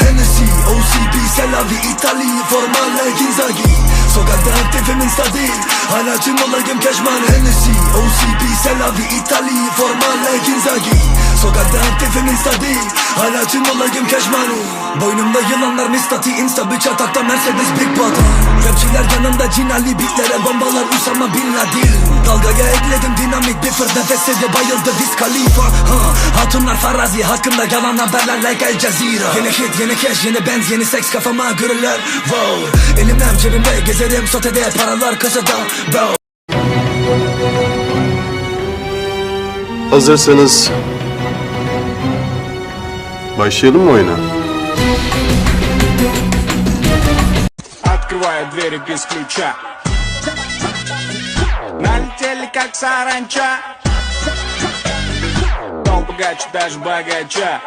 Hennessy, OCB, Selavi, İtali, Formale, Ginzagi Sokakta aktifimin stabil Hala tüm olayım keşman Hennessy, OCB, Selavi, İtali, Formale, Ginzagi Sokakta aktifimin stabil Hala tüm olayım keşman Boynumda yılanlar mistati Insta bir çatakta Mercedes Big Body Yanımda cinali Bitlere bombalar Usama Bin Laden. Dalgaya ekledim dinamik bir fırt Nefes de bayıldı Wiz Khalifa. Ha, Hatunlar farazi hakkında yalan haberler like El Jazeera. Yeni hit yeni cash yeni benz yeni seks kafama görürler Wow. Elimden cebimde gezerim sotede paralar kasada. Bro Hazırsanız başlayalım mı oyuna? Открываю двери без ключа Налетели как саранча Дом богаче, даже богача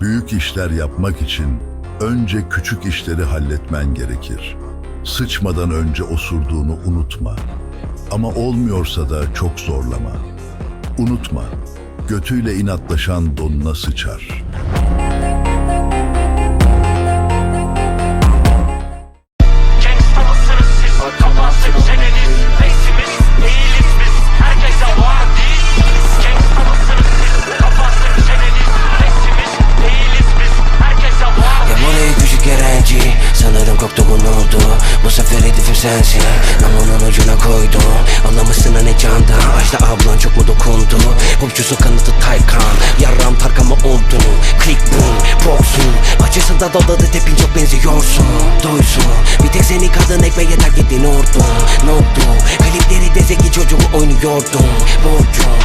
Büyük işler yapmak için önce küçük işleri halletmen gerekir. Sıçmadan önce osurduğunu unutma. Ama olmuyorsa da çok zorlama. Unutma, götüyle inatlaşan donuna sıçar. Sensin. Namlunun ucuna koydum. Anlamışsın hani canda. Ajda ablan çok mu dokundu? Popçusu kanıtı Taycan. Yarram Tarkan'ma olduğunu Click boom Proxun Açısında doladı tepin çok benziyorsun. Doysun Bir tek senin kadın ekmeğe terk ettiğin ordun Ne oldu? Klipleri de zeki çocuğu oynuyordun Borcun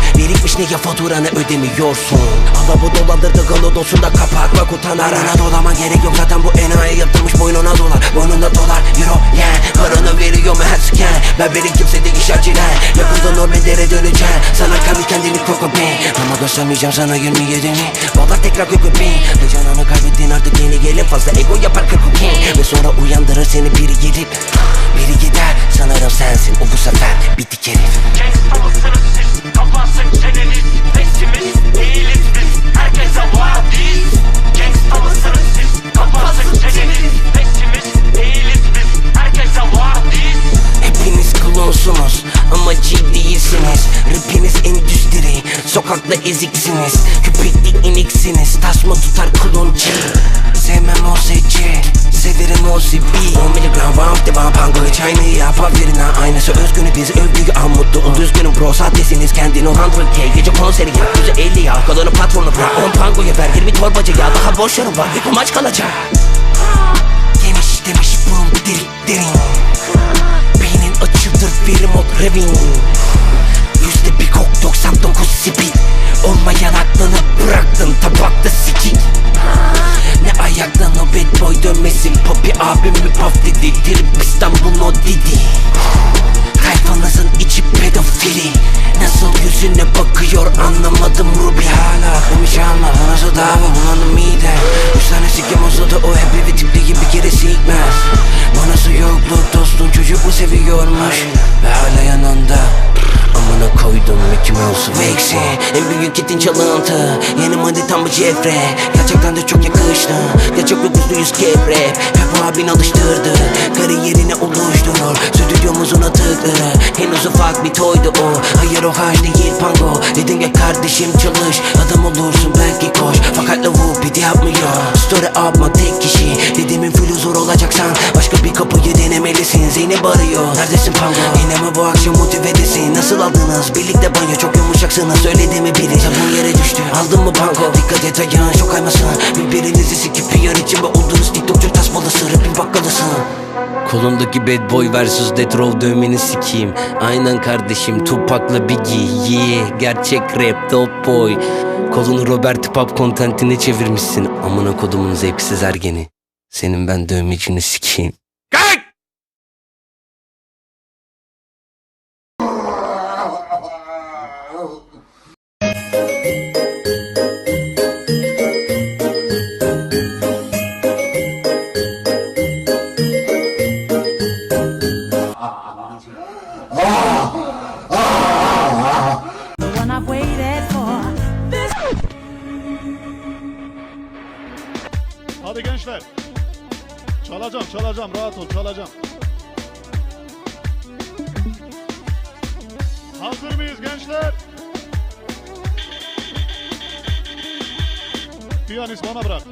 Ne ya faturanı ödemiyorsun. Alabı dolandırdı galodosunda kapak Bak utan arana dolama gerek yok zaten bu enayi yaptırmış boynuna dolar. Boynunda dolar euro yen. Paranı veriyor mu her siken Ben benim kimse değil şarciler Yakında normallere döneceğim. Sana kalmış kendini koku ben Ama göstermeyeceğim sana 27'mi Valla tekrar koku ben Ve canını ciddiyisiniz Rapiniz endüstri, sokakta eziksiniz. Köpekli iniksiniz, taş mı tutar kloncu Sevmem o seçi, severim o sibi 10 miligram vamp devam pango hiç aynı yapar birine Aynısı özgünü bizi övgüyü an mutlu ol. Düzgünüm bro sahtesiniz. Kendini 100k Gece konseri yap. Yüzü 50 ya Kalanı patronu bırak. 10 pangoya ver 20 torbacı ya. Daha boşlarım var. Bir maç kalacak bakıyor anlamadım Ruby hala. Demiş alma bu nasıl dava bulandım mide. Üç tane sikim uzadı o hep evi tipliği bir kere sikmez Bu nasıl yokluk dostum çocuk mu seviyormuş. Ve hala yanında. Amına koydum Mickey Mouse Vex'i En büyük kitin çalıntı. Yeni manitam bu Jeffrey Gerçekten de çok yakıştı. Gerçek ve yüz kevre. Hep abin alıştırdı Kariyerini oluşturur Stüdyomuzun atıkları. Henüz ufak bir toydu o. Hayır o harç değil pango. Dedim ya kardeşim çalış. Adam olursun belki koş. Fakat lavuk yapmıyor. Story atma tek kişi. Dedemin full huzur olacaksan Başka bir kapıyı denemelisin. Zeynep arıyor. Neredesin pango? Yine mi bu akşam motivedesin? Nasıl aldınız? Birlikte banyo Çok yumuşaksınız. Söyledi mi biri. Sabun yere düştü. Aldın mı pango? Dikkat et ayağın çok kaymasın Birbirinizi sikip bir yer içinde oldunuz. TikTokçu tasmalısı Rapin bakkalısın Kolumdaki bad boy versus death row dövmeni sikeyim Aynen kardeşim Tupac'la Biggie Yeah gerçek rap top boy. Kolunu Robert Pop kontentine çevirmişsin. Amına kodumun zevksiz ergeni. Senin ben dövmecini sikeyim The Hadi gençler. Çalacağım, çalacağım. Rahat ol, çalacağım. Hazır mıyız gençler? Piyanist bana bırak.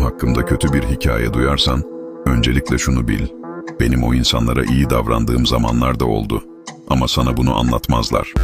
Benim hakkımda kötü bir hikaye duyarsan, öncelikle şunu bil. Benim o insanlara iyi davrandığım zamanlar da oldu. Ama sana bunu anlatmazlar.